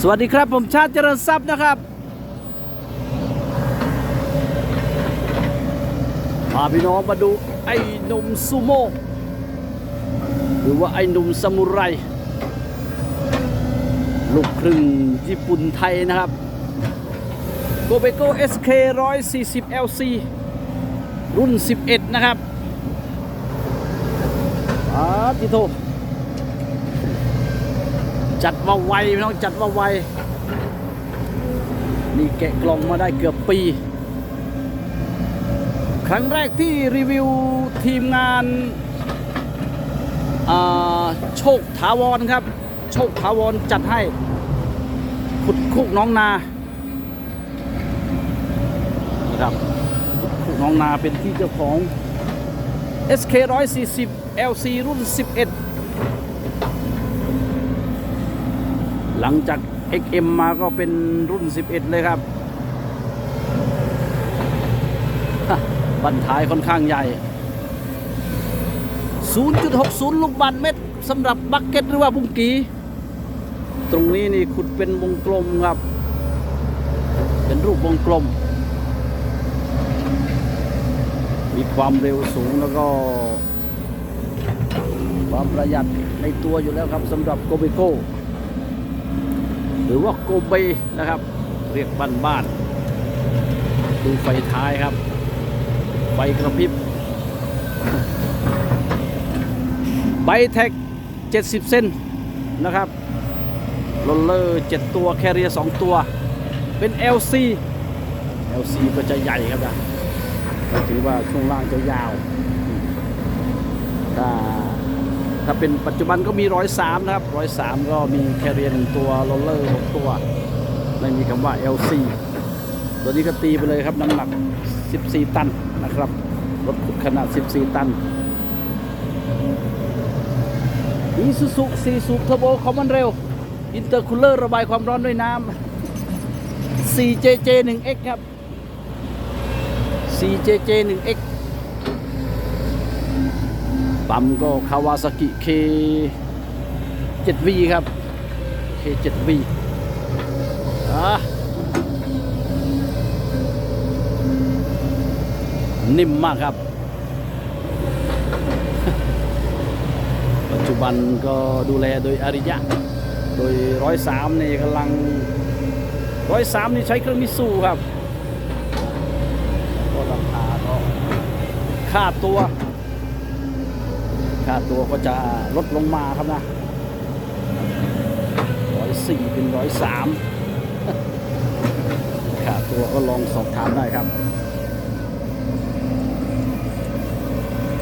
สวัสดีครับผมชาติเจริญทรัพย์นะครับพาพี่น้องมาดูไอ้หนุ่มซูโม่หรือว่าไอ้หนุ่มซามูไรลูกครึ่งญี่ปุ่นไทยนะครับโกเบโก SK 140 LC รุ่น 11 นะครับอาติโท จัดมาไวพี่น้องจัดมาไวนี่แกะกล่องมาได้เกือบปี ครั้งแรกที่รีวิวทีมงานาโชคถาวรครับ โชคถาวรจัดให้ ขุดคุกน้องนาครับขุดคุกน้องนาเป็นที่เจ้าของ SK 140 LC รุ่น 11 หลังจาก XM มาก็เป็นรุ่น 11 เลยครับ บันท้ายค่อนข้างใหญ่ 0.60 ลูกบาศเมตรสำหรับบักเก็ตหรือว่าบุงกี ตรงนี้นี่ขุดเป็นวงกลมครับ เป็นรูปวงกลม มีความเร็วสูงแล้วก็ ความประหยัดในตัวอยู่แล้วครับสำหรับโกเบโก หรือว่าโกเบนะครับ เรียกบ้านบ้านดูไฟท้ายครับ ไฟกระพริบไบแท็ก70 เส้นนะครับโรลเลอร์7ตัว แคเรีย2ตัว เป็น LC LC ก็จะใหญ่ครับนะถือว่าช่วงล่างจะยาวถ้า ถ้าเป็นปัจจุบันก็มีร้อยสามนะครับร้อยสามก็มีแคเรียนตัวโรลเลอร์หกตัว ไม่มีคำว่า LC ตัวนี้ก็ตีไปเลยครับน้ำหนัก 14 ตันนะครับ รถขุดขนาด 14 ตันอีซูซูซีซูบเทอร์โบคอมมอนเร็ว อินเตอร์คูลเลอร์ระบายความร้อนด้วยน้ำ 4JJ 1X ครับ 4JJ 1X ปั๊มก็คาวาซากิ K 7V ครับ K 7V อะนิ่มมากครับ ปัจจุบันก็ดูแลโดยอริยะ โดยร้อยสามนี่กำลังร้อยสามนี่ใช้เครื่องมิตซูครับก็ราคาก็ค่าตัว ค่าตัวก็จะลดลงมาครับนะร้อยสี่เป็นร้อยสามค่าตัวก็ลองสอบถามได้ครับ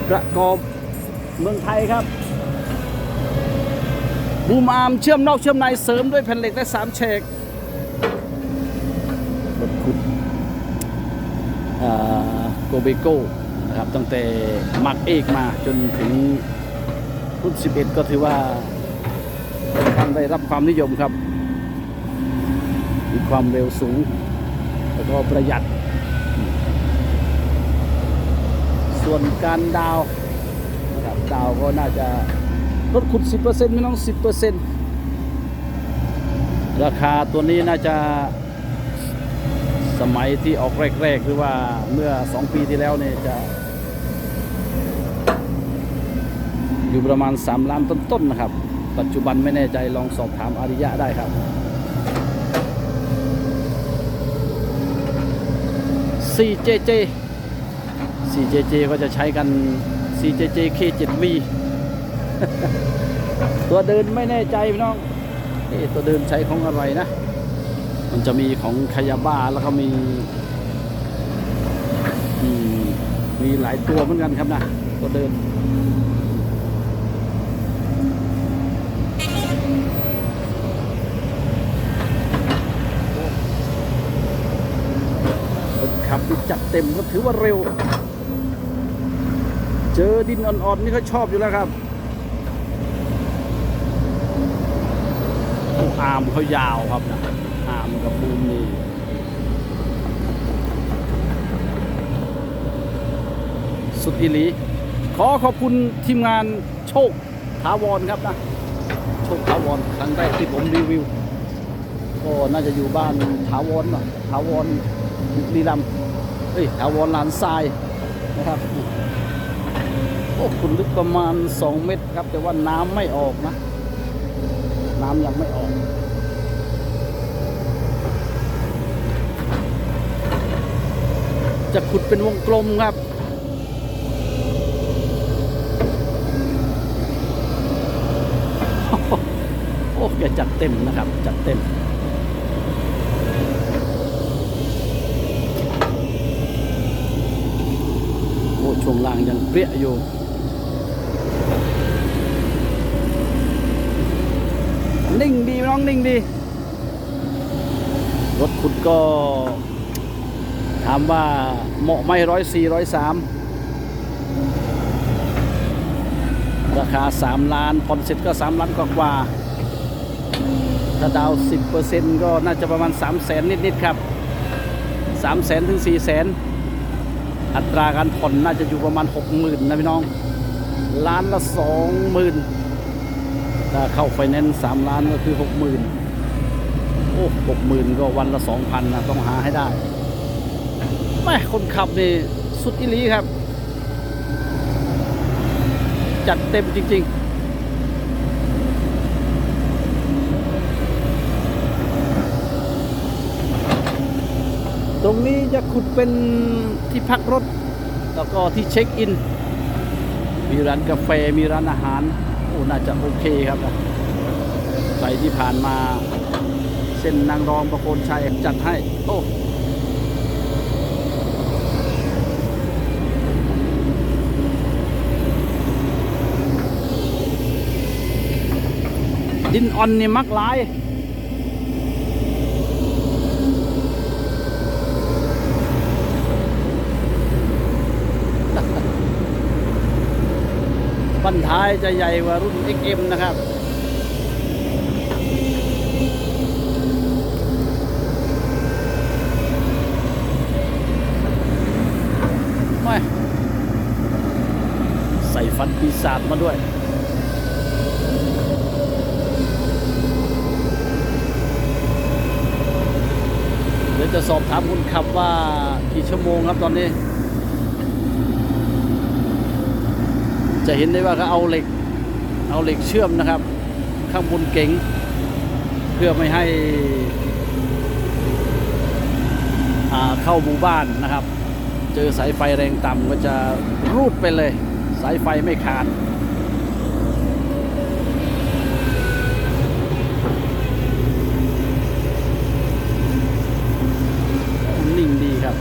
ประกอบเมืองไทยครับบูมอาร์มเชื่อมนอกเชื่อมในเสริมด้วยแผ่นเหล็กและสามเชกรถขุดโกเบโก้นะครับตั้งแต่มักเอกมาจนถึง รุ่น 11 ก็ถือว่าค่อนได้รับความนิยมครับ มีความเร็วสูง แล้วก็ประหยัด ส่วนการดาวนะครับดาวก็น่าจะลดขุด10%ไม่ต้อง 10%ราคาตัวนี้น่าจะสมัยที่ออกแรกๆ หรือว่าเมื่อ 2 ปีที่แล้วเนี่ยจะ อยู่ประมาณ 3 ล้านต้นๆนะครับ ปัจจุบันไม่แน่ใจลองสอบถามอาริยะได้ครับ 4JJ 4JJ ก็จะใช้กัน 4JJ K7V ตัวเดินไม่แน่ใจพี่น้องเอ๊ตัวเดินใช้ของอะไรนะ มันจะมีของคายาบ้าแล้วก็มีมีหลายตัวเหมือนกันครับนะตัวเดิน ที่จัดเต็มก็ถือว่าเร็ว เจอดินอ่อนๆนี่เขาชอบอยู่แล้วครับอาร์มเขายาวครับนะอาร์มกับบูมนี่สุดอีหลี ขอขอบคุณทีมงานโชคถาวรครับนะ โชคถาวรครั้งแรกที่ผมรีวิว ก็น่าจะอยู่บ้านถาวรเนาะถาวรบุรีรัมย์ เอ้ยถาวรลานทรายนะครับโอ้คุณลึกประมาณ 2 เมตรครับ แต่ว่าน้ำไม่ออกนะ น้ำยังไม่ออกจะขุดเป็นวงกลมครับ โอ้แกจัดเต็มนะครับ จัดเต็ม ช่วงล่างยังเปรี้ยอยู่นิ่งดีน้องนิ่งดี รถขุดก็ถามว่าเหมาะไหมร้อยสี่ร้อยสามราคา 3 ล้านผ่อนเสร็จก็ 3 ล้านกว่ากว่า ถ้าดาว 10%ก็น่าจะประมาณ 3 0 0แสนนิด ๆ ครับ 3 0 0แสนถึง 4 0 0แสน อัตราการผ่อนน่าจะอยู่ประมาณ 60,000นะพี่น้อง ล้านละ 20,000ถ้าเข้าไฟแนนซ์3ล้านก็คือ 60,000 โอ้60,000ก็วันละ 2,000นะต้องหาให้ได้แม่คนขับนี่สุดอิลีครับ จัดเต็มจริง ๆ ตรงนี้จะขุดเป็นที่พักรถ แล้วก็ที่เช็คอิน มีร้านกาแฟมีร้านอาหาร โอ้น่าจะโอเคครับนะใครที่ผ่านมา เส้นนางรองประโคนชัยจัดให้ โอ้ดินออนนี่มักหลาย นท้ายจะใหญ่กว่ารุ่น XM นะครับไม่ใส่ฟันปีศาจมาด้วยเดี๋ยวจะสอบถามคนขับว่ากี่ชั่วโมงครับตอนนี้ จะเห็นได้ว่าเขาเอาเหล็กเอาเหล็กเชื่อมนะครับ ข้างบนเก๋งเพื่อไม่ให้อ่าเข้าหมู่บ้านนะครับ เจอสายไฟแรงต่ำก็จะรูดไปเลย สายไฟไม่ขาด นิ่งดีครับ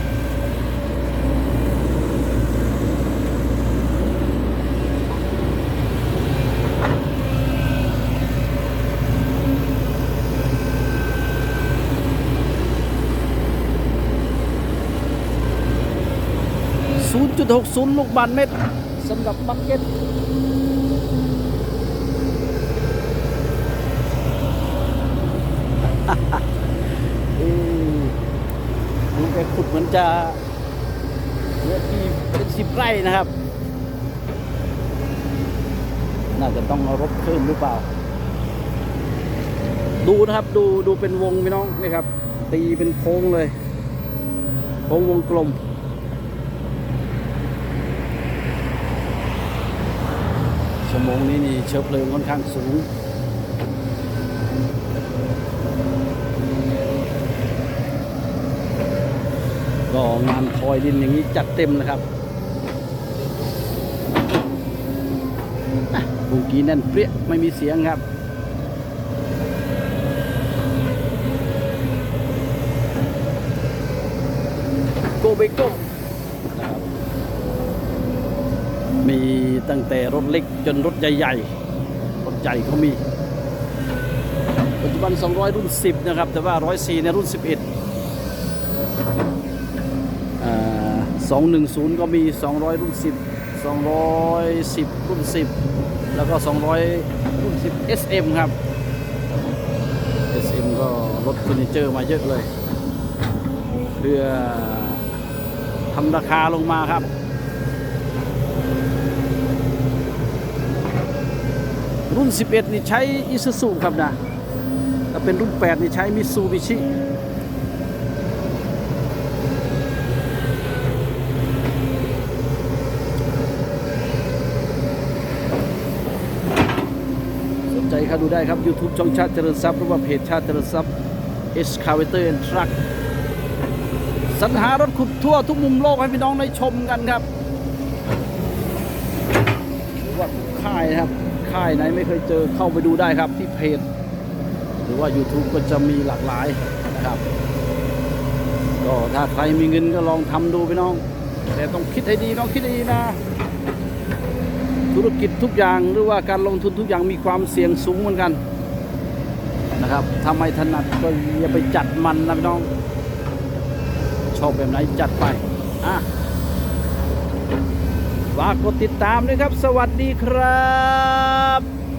0.60 ลูกบาทเมตรสำหรับบักเก็ตเอ้ยดูแกขุดเหมือนจะเนื้อที่เป็นสิบไร่นะครับ น่าจะต้องเอารถเพิ่มหรือเปล่า ดูนะครับดูดูเป็นวงพี่น้องนี่ครับ ตีเป็นโค้งเลย โค้งวงกลม ชั่วโมงนี้นี่เชื้อเพลิงค่อนข้างสูง ก็งานทอยดินอย่างนี้จัดเต็มนะครับบูกี้แน่นเปรี้ยไม่มีเสียงครับโกเบโกมี ตั้งแต่รถเล็กจนรถใหญ่ๆ รถใหญ่เขามี ปัจจุบัน 200 รุ่น 10 นะครับ แต่ว่า 104 ในรุ่น 11 210 ก็มี 200 รุ่น 10 210 รุ่น 10 แล้วก็ 200 รุ่น 10 SM ครับ SM ก็ลดเฟอร์นิเจอร์มาเยอะเลย เพื่อทำราคาลงมาครับ รุ่น 11 นี่ใช้อิซูซุครับนะแต่เป็นรุ่น 8 นี่ใช้มิซูบิชิสนใจเข้าดูได้ครับ YouTube ช่องชาติเจริญทรัพย์หรือว่าเพจชาติเจริญทรัพย์ Excavator and Truck สรรหารถขุดทั่วทุกมุมโลกให้พี่น้องได้ชมกันครับว่าค่ายนะครับ ค่ายไหนไม่เคยเจอเข้าไปดูได้ครับที่เพจหรือว่า YouTube ก็จะมีหลากหลายนะครับ ก็ถ้าใครมีเงินก็ลองทำดูพี่น้อง แต่ต้องคิดให้ดีน้องคิดให้ดีนะ ธุรกิจทุกอย่างหรือว่าการลงทุนทุกอย่างมีความเสี่ยงสูงเหมือนกันนะครับถ้าไม่ถนัดก็อย่าไปจัดมันนะพี่น้อง ชอบแบบไหนจัดไปอะฝากกดติดตามด้วยครับ สวัสดีครับ up!